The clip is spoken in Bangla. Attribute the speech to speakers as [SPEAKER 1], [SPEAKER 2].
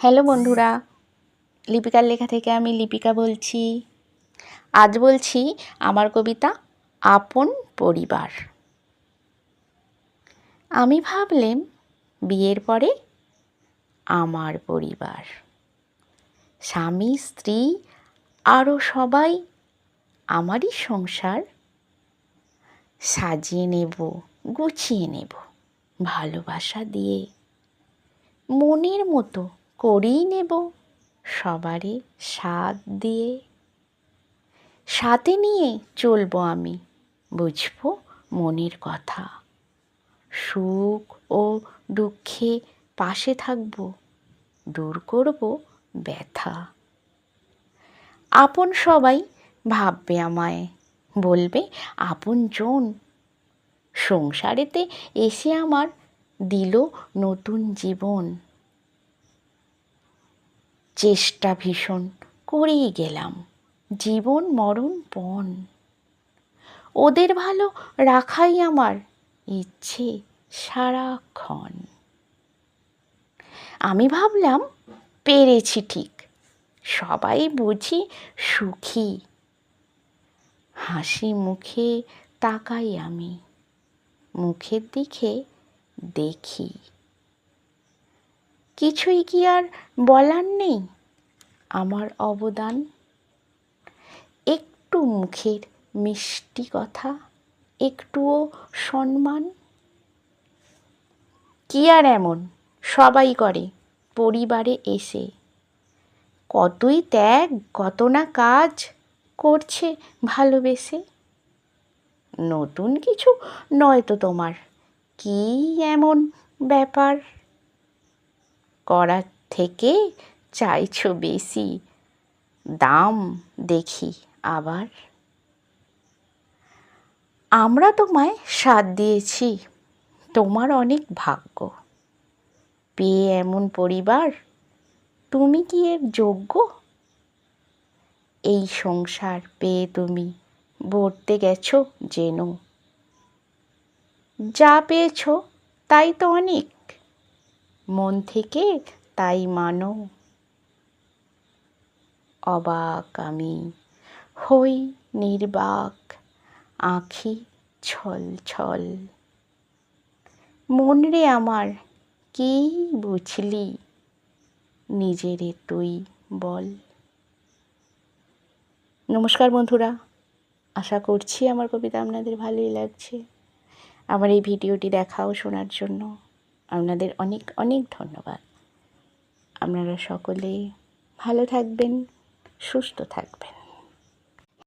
[SPEAKER 1] হ্যালো বন্ধুরা, লিপিকার লেখা থেকে আমি লিপিকা বলছি। আজ বলছি আমার কবিতা আপন পরিবার। আমি ভাবলেম বিয়ের পরে আমার পরিবার। স্বামী, স্ত্রী আরও সবাই আমারই সংসার। সাজিয়ে নেব, গুছিয়ে নেব, ভালোবাসা দিয়ে, মনের মতো করেই নেব সবারই স্বাদ দিয়ে। সাথে নিয়ে চলবো আমি, বুঝব মনের কথা। সুখ ও দুঃখে পাশে থাকব, দূর করব ব্যথা। আপন সবাই ভাববে আমায়, বলবে, আপন জন, সংসারেতে এসে আমার দিল নতুন জীবন। চেষ্টা ভীষণ করেই গেলাম। জীবন, মরণ পণ ওদের ভালো রাখাই আমার ইচ্ছে সারাক্ষণ। আমি ভাবলাম, পেরেছি ঠিক। সবাই বুঝি সুখী। হাসি মুখে তাকাই আমি। মুখের দিকে দেখি। কিছুই কি আর বলার নেই? আমার অবদান? একটু মুখের মিষ্টি কথা, একটুও সম্মান? কি আর এমন? সবাই করে, পরিবারে এসে। কতই ত্যাগ, কত না কাজ করছে ভালোবেসে? নতুন কিছু নয় তো তোমার। কি এমন ব্যাপার? করার থেকে চাইছো বেশি? দাম দেখি আবার। আমরা তোমায় সাথ দিয়েছি, তোমার অনেক ভাগ্য। পেয়ে এমন পরিবার, তুমি কি এর যোগ্য? এই সংসার পেয়ে তুমি বর্তে গেছো যেন যা পেয়েছ, তাই তো অনেক। মন থেকে তাই মানো। অবাক আমি হই নির্বাক, আঁখি ছল ছল। মন রে আমার কি বুঝলি? নিজেরে তুই বল। নমস্কার বন্ধুরা, আশা করছি আমার কবিতা আপনাদের ভালোই লাগছে। আমার এই ভিডিওটি দেখা ও শোনার জন্য। আপনাদের অনেক অনেক ধন্যবাদ। আপনারা সকলেই ভালো থাকবেন সুস্থ থাকবেন।